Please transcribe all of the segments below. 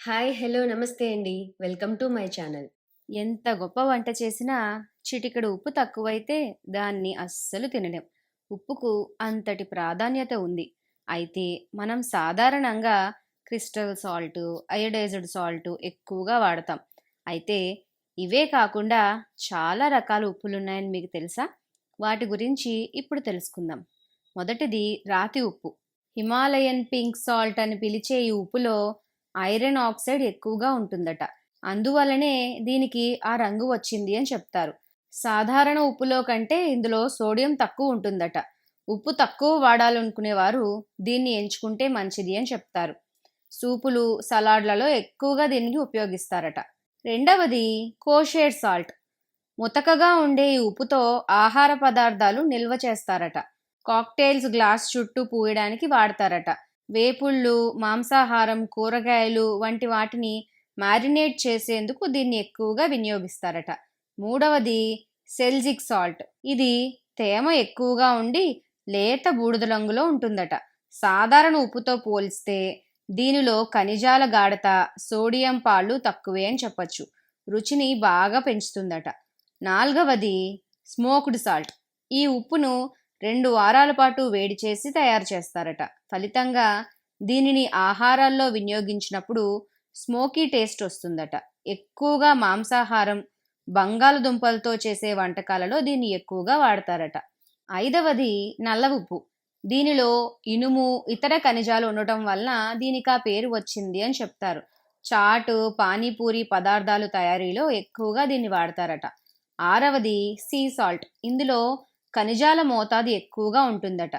Hi hello నమస్తే అండి. Welcome to my channel. ఎంత గొప్ప వంట చేసినా చిటికెడు ఉప్పు తక్కువైతే దాన్ని అస్సలు తినలేం. ఉప్పుకు అంతటి ప్రాధాన్యత ఉంది. అయితే మనం సాధారణంగా క్రిస్టల్ సాల్ట్ అయోడైజ్డ్ సాల్ట్ ఎక్కువగా వాడతాం. అయితే ఇవే కాకుండా చాలా రకాల ఉప్పులు ఉన్నాయని మీకు తెలుసా? వాటి గురించి ఇప్పుడు తెలుసుకుందాం. మొదటిది రాతి ఉప్పు. హిమాలయన్ పింక్ సాల్ట్ అని పిలిచే ఈ ఉప్పులో ఐరన్ ఆక్సైడ్ ఎక్కువగా ఉంటుందట. అందువలనే దీనికి ఆ రంగు వచ్చింది అని చెప్తారు. సాధారణ ఉప్పులో కంటే ఇందులో సోడియం తక్కువ ఉంటుందట. ఉప్పు తక్కువ వాడాలనుకునేవారు దీన్ని ఎంచుకుంటే మంచిది అని చెప్తారు. సూపులు సలాడ్లలో ఎక్కువగా దీనికి ఉపయోగిస్తారట. రెండవది కోషేడ్ సాల్ట్. ముతకగా ఉండే ఈ ఉప్పుతో ఆహార పదార్థాలు నిల్వ చేస్తారట. కాక్టైల్స్ గ్లాస్ చుట్టూ పూయడానికి వాడతారట. వేపుళ్ళు మాంసాహారం కూరగాయలు వంటి వాటిని మ్యారినేట్ చేసేందుకు దీన్ని ఎక్కువగా వినియోగిస్తారట. మూడవది సెల్జిక్ సాల్ట్. ఇది తేమ ఎక్కువగా ఉండి లేత బూడిద రంగులో ఉంటుందట. సాధారణ ఉప్పుతో పోలిస్తే దీనిలో ఖనిజాల గాఢత సోడియం పాళ్ళు తక్కువే అని చెప్పచ్చు. రుచిని బాగా పెంచుతుందట. నాలుగవది స్మోక్డ్ సాల్ట్. ఈ ఉప్పును రెండు వారాల పాటు వేడి చేసి తయారు చేస్తారట. ఫలితంగా దీనిని ఆహారాల్లో వినియోగించినప్పుడు స్మోకీ టేస్ట్ వస్తుందట. ఎక్కువగా మాంసాహారం బంగాళదుంపలతో చేసే వంటకాలలో దీన్ని ఎక్కువగా వాడతారట. ఐదవది నల్ల ఉప్పు దీనిలో ఇనుము ఇతర ఖనిజాలు ఉండటం వలన దీనికి ఆ పేరు వచ్చింది అని చెప్తారు. చాటు పానీపూరి పదార్థాలు తయారీలో ఎక్కువగా దీన్ని వాడతారట. ఆరవది సీ సాల్ట్. ఇందులో ఖనిజాల మోతాదు ఎక్కువగా ఉంటుందట.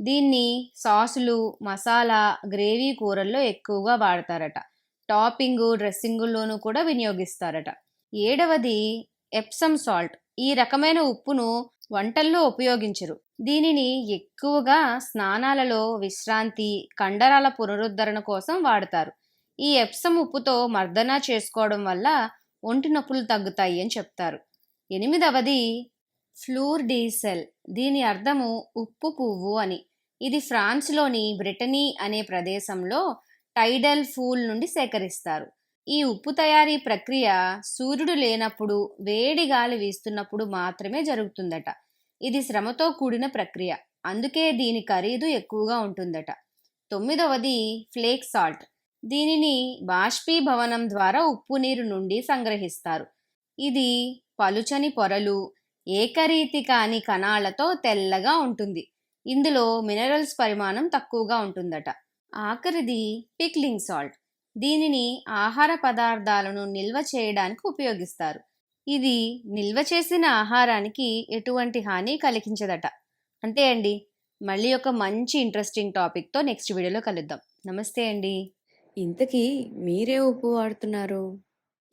దీన్ని సాసులు మసాలా గ్రేవీ కూరల్లో ఎక్కువగా వాడతారట. టాపింగ్ డ్రెస్సింగుల్లోనూ కూడా వినియోగిస్తారట. ఏడవది ఎప్సమ్ సాల్ట్. ఈ రకమైన ఉప్పును వంటల్లో ఉపయోగించరు. దీనిని ఎక్కువగా స్నానాలలో విశ్రాంతి కండరాల పునరుద్ధరణ కోసం వాడతారు. ఈ ఎప్సమ్ ఉప్పుతో మర్దన చేసుకోవడం వల్ల ఒంటి నొప్పులు తగ్గుతాయి అని చెప్తారు. ఎనిమిదవది ఫ్లూర్ డీసెల్ దీని అర్థము ఉప్పు పువ్వు అని. ఇది ఫ్రాన్స్లోని బ్రిటనీ అనే ప్రదేశంలో టైడల్ ఫూల్ నుండి సేకరిస్తారు. ఈ ఉప్పు తయారీ ప్రక్రియ సూర్యుడు లేనప్పుడు వేడి గాలి వీస్తున్నప్పుడు మాత్రమే జరుగుతుందట. ఇది శ్రమతో కూడిన ప్రక్రియ. అందుకే దీని ఖరీదు ఎక్కువగా ఉంటుందట. తొమ్మిదవది ఫ్లేక్ సాల్ట్. దీనిని బాష్పీభవనం ద్వారా ఉప్పు నీరు నుండి సంగ్రహిస్తారు. ఇది పలుచని పొరలు ఏకరీతి కాని కణాలతో తెల్లగా ఉంటుంది. ఇందులో మినరల్స్ పరిమాణం తక్కువగా ఉంటుందట. ఆఖరిది పిక్లింగ్ సాల్ట్. దీనిని ఆహార పదార్థాలను నిల్వ చేయడానికి ఉపయోగిస్తారు. ఇది నిల్వ చేసిన ఆహారానికి ఎటువంటి హాని కలిగించదట. అంతే అండి. మళ్ళీ ఒక మంచి ఇంట్రెస్టింగ్ టాపిక్తో నెక్స్ట్ వీడియోలో కలుద్దాం. నమస్తే అండి. ఇంతకీ మీరే ఉప్పు వాడుతున్నారు?